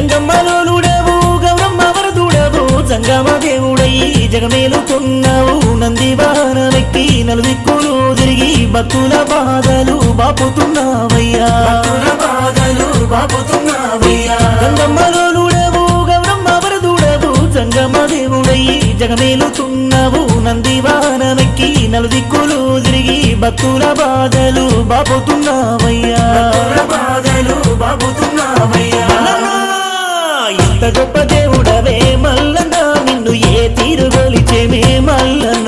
గంగమ్మ లోలుడవు గౌరమ్మ వరదుడవు. జంగమ దేవుడై జగమేలుతున్నావు. నంది వాహనమెక్కి నలుదిక్కులు తిరిగి భక్తుల బాధలు బాపుతున్నావయ్యా. బాధలు బాపుతున్నావయ్యా. గంగమ్మ లోలుడవు గౌరమ్మ వరదుడవు. జంగమ దేవుడై జగమేలుతున్నావు. నంది వాహనమెక్కి నలుదిక్కులు తిరిగి భక్తుల బాధలు బాపుతున్నావయ్యా. గొప్ప దేవుడవే మల్లన్న నిన్ను ఏ తీరు గొలిచేమే మల్లన్న.